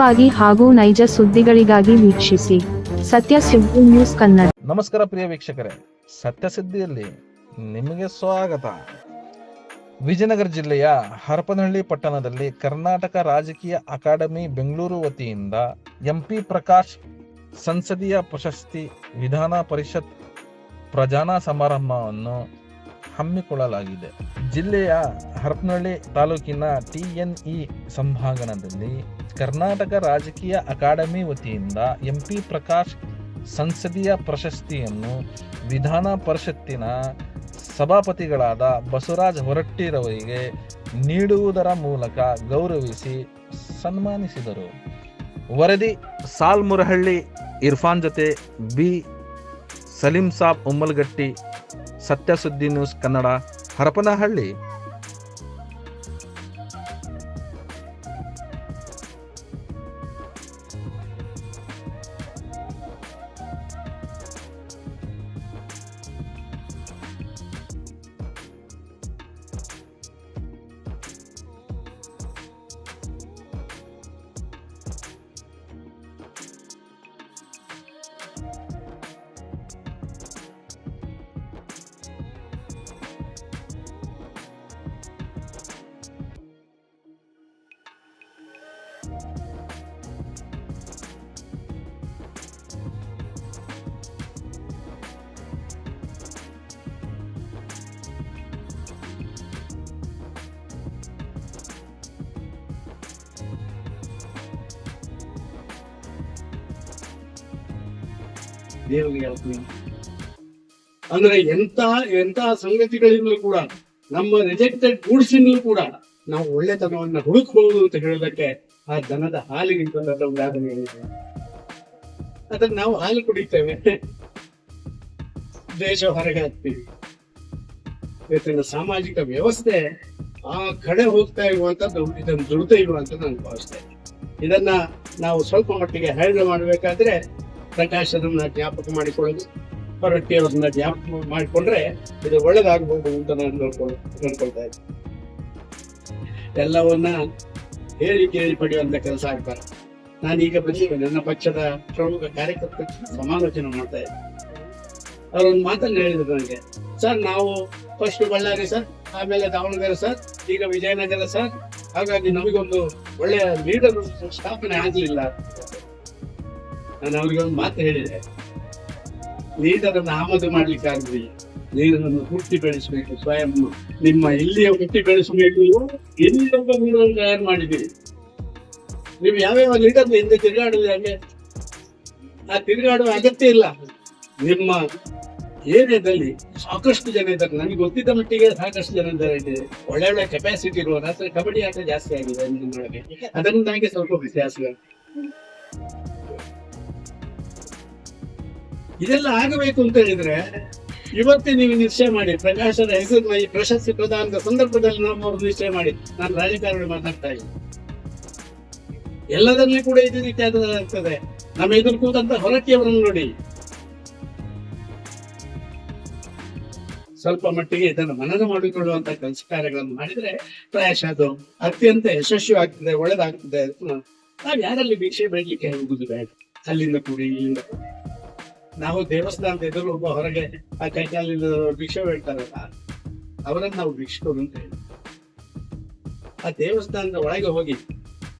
ವಾಗಿ ಹಾಗೂ ನೈಜ ಸುದ್ದಿಗಳಿಗಾಗಿ ವೀಕ್ಷಿಸಿ ಸತ್ಯ ಸಿದ್ದು ನ್ಯೂಸ್ ಕನ್ನಡ. ನಮಸ್ಕಾರ ಪ್ರಿಯ ವೀಕ್ಷಕರೇ. ಸತ್ಯಸಿದ್ಧಿಯಲ್ಲಿ ನಿಮಗೆ ಸ್ವಾಗತ. ವಿಜಯನಗರ ಜಿಲ್ಲೆಯ ಹರಪನಹಳ್ಳಿ ಪಟ್ಟಣದಲ್ಲಿ ಕರ್ನಾಟಕ ರಾಜಕೀಯ ಅಕಾಡೆಮಿ ಬೆಂಗಳೂರು ವತಿಯಿಂದ ಎಂಪಿ ಪ್ರಕಾಶ್ ಸಂಸದೀಯ ಪ್ರಶಸ್ತಿ ವಿಧಾನ ಪರಿಷತ್ ಪ್ರಜಾನಾ ಸಮಾರಂಭವನ್ನು ಹಮ್ಮಿಕೊಳ್ಳಲಾಗಿದೆ. ಜಿಲ್ಲೆಯ ಹರಪನಹಳ್ಳಿ ತಾಲೂಕಿನ ಟಿ ಎನ್ ಇ ಸಂಭಾಗಣದಲ್ಲಿ ಕರ್ನಾಟಕ ರಾಜಕೀಯ ಅಕಾಡೆಮಿ ವತಿಯಿಂದ ಎಂಪಿ ಪ್ರಕಾಶ್ ಸಂಸದೀಯ ಪ್ರಶಸ್ತಿಯನ್ನು ವಿಧಾನ ಪರಿಷತ್ತಿನ ಸಭಾಪತಿಗಳಾದ ಬಸವರಾಜ್ ಹೊರಟ್ಟಿರವರಿಗೆ ನೀಡುವುದರ ಮೂಲಕ ಗೌರವಿಸಿ ಸನ್ಮಾನಿಸಿದರು. ವರದಿ ಸಾಲ್ಮುರಹಳ್ಳಿ ಇರ್ಫಾನ್ ಜೊತೆ ಬಿ ಸಲೀಂ ಸಾಬ್ ಉಮ್ಮಲ್ಗಟ್ಟಿ, ಸತ್ಯಸುದ್ದಿ ನ್ಯೂಸ್ ಕನ್ನಡ. ಹರಪನಹಳ್ಳಿ ದೇವರಿಗೆ ಅರ್ಪಣೆ. ಅಂದ್ರೆ ಎಂತ ಎಂತ ಸಂಗತಿಗಳಿಂದಲೂ ಕೂಡ ನಮ್ಮ ರಿಜೆಕ್ಟೆಡ್ ಗೂಡ್ಸಿಂದಲೂ ಕೂಡ ನಾವು ಒಳ್ಳೆತನವನ್ನು ಹುಡುಕಬಹುದು ಅಂತ ಹೇಳೋದಕ್ಕೆ ಆ ದನದ ಹಾಲಿಗಿಂತ ದೊಡ್ಡ ಉದಾಹರಣೆ ಇದೆ ಅದನ್ನ ನಾವು ಹಾಲು ಕುಡಿತೇವೆ. ದೇಶ ಹೊರಗೆ ಹಾಕ್ತೀವಿ. ಇವತ್ತಿನ ಸಾಮಾಜಿಕ ವ್ಯವಸ್ಥೆ ಆ ಕಡೆ ಹೋಗ್ತಾ ಇರುವಂತದ್ದು, ಇದನ್ನು ದುಡ್ತಾ ಇರುವಂತ ನಾನು ಭಾವಿಸ್ತೇನೆ ಇದನ್ನ ನಾವು ಸ್ವಲ್ಪ ಮಟ್ಟಿಗೆ ಹ್ಯಾಂಡಲ್ ಮಾಡಬೇಕಾದ್ರೆ ಪ್ರಕಾಶ್ ಜ್ಞಾಪಕ ಮಾಡಿಕೊಳ್ಳೋದು ಹೊರಟ್ಟಿ ಅವ್ರನ್ನ ಜ್ಞಾಪಕ ಮಾಡಿಕೊಂಡ್ರೆ ಇದು ಒಳ್ಳೇದಾಗಬಹುದು ಅಂತ ನಾನು ನೋಡ್ಕೊಳ್ ನೋಡ್ಕೊಳ್ತಾ ಇದ್ದೆ ಎಲ್ಲವನ್ನ ಹೇಳಿ ಕೇಳಿ ಪಡೆಯುವಂತ ಕೆಲಸ ಆಗ್ತಾರೆ. ನಾನೀಗ ಬಂದಿದ್ದೆ ನನ್ನ ಪಕ್ಷದ ಪ್ರಮುಖ ಕಾರ್ಯಕರ್ತರ ಸಮಾಲೋಚನೆ ಮಾಡ್ತಾ ಇದ್ದೆ ಅವರೊಂದು ಮಾತನ್ನು ಹೇಳಿದ್ರು ನನಗೆ. ಸರ್, ನಾವು ಫಸ್ಟ್ ಬಳ್ಳಾರಿ ಸರ್, ಆಮೇಲೆ ದಾವಣಗೆರೆ ಸರ್, ಈಗ ವಿಜಯನಗರ ಸರ್, ಹಾಗಾಗಿ ನಮಗೊಂದು ಒಳ್ಳೆಯ ಲೀಡರ್ ಸ್ಥಾಪನೆ ಆಗಲಿಲ್ಲ. ನಾನು ಅವ್ರಿಗೆ ಒಂದು ಮಾತು ಹೇಳಿದೆ. ಲೀಡರ್ ಅನ್ನು ಆಮದು ಮಾಡ್ಲಿಕ್ಕೆ ಆಗ್ಲಿ ನೀರನ್ನು ಹುಟ್ಟಿ ಬೆಳೆಸಬೇಕು ಸ್ವಯಂ. ನಿಮ್ಮ ಇಲ್ಲಿಯ ಹುಟ್ಟಿ ಬೆಳೆಸಬೇಕು. ಇಲ್ಲಿ ನೀರನ್ನು ತಯಾರು ಮಾಡಿದ್ದೀರಿ ನೀವು ಯಾವ್ಯಾವ ಲೀಡರ್ ಹಿಂದೆ ತಿರುಗಾಡುದು ಹಾಗೆ? ಆ ತಿರುಗಾಡುವ ಅಗತ್ಯ ಇಲ್ಲ. ನಿಮ್ಮ ಏರಿಯಾದಲ್ಲಿ ಸಾಕಷ್ಟು ಜನ ಇದ್ದಾರೆ. ನನಗೆ ಗೊತ್ತಿದ್ದ ಮಟ್ಟಿಗೆ ಸಾಕಷ್ಟು ಜನ ಇದ್ದಾರೆ. ಒಳ್ಳೆ ಒಳ್ಳೆ ಕೆಪಾಸಿಟಿ ಇರುವ ಕಬಡ್ಡಿ ಆಟ ಜಾಸ್ತಿ ಆಗಿದೆ ನನಗೆ ಸ್ವಲ್ಪ ವ್ಯತ್ಯಾಸ ಇದೆಲ್ಲ ಆಗಬೇಕು ಅಂತ ಹೇಳಿದ್ರೆ ಇವತ್ತೇ ನೀವು ನಿಶ್ಚಯ ಮಾಡಿ ಪ್ರಕಾಶನ ಹೆಸರಿನ ಈ ಪ್ರಶಸ್ತಿ ಪ್ರದಾನದ ಸಂದರ್ಭದಲ್ಲಿ ನಮ್ಮವರು ನಿಶ್ಚಯ ಮಾಡಿ, ನಾನು ರಾಜಕಾರಣಿ ಮಾತಾಡ್ತಾ ಇದ್ದೀನಿ. ಎಲ್ಲದರಲ್ಲಿ ಕೂಡ ಇದೇ ರೀತಿಯಾಗ್ತದೆ ನಮ್ಮ ಎದುರು ಕೂತಂತ ಹೊರಟಿಯವರನ್ನು ನೋಡಿ. ಸ್ವಲ್ಪ ಮಟ್ಟಿಗೆ ಇದನ್ನು ಮನನ ಮಾಡಿಕೊಳ್ಳುವಂತ ಕೆಲಸ ಕಾರ್ಯಗಳನ್ನು ಮಾಡಿದ್ರೆ ಪ್ರಾಯಶಃ ಅದು ಅತ್ಯಂತ ಯಶಸ್ವಿ ಆಗ್ತದೆ ಒಳ್ಳೇದಾಗ್ತದೆ ನಾವು ಯಾರಲ್ಲಿ ಭೀಕ್ಷೆ ಬೇಡಲಿಕ್ಕೆ ಹೋಗುದು ಬೇಡ. ಅಲ್ಲಿಂದ ಕೂಡಿ ಇಲ್ಲಿಂದ ಕೂಡಿ. ನಾವು ದೇವಸ್ಥಾನದ ಎದುರು ಒಬ್ಬ ಹೊರಗೆ ಆ ಕೈಕಾಲಿನ ಭಿಕ್ಷೆ ಹೇಳ್ತಾರಲ್ಲ ಅವರನ್ನ ನಾವು ಭಿಕ್ಷಕರು ಅಂತ ಹೇಳಿ. ಆ ದೇವಸ್ಥಾನದ ಒಳಗೆ ಹೋಗಿ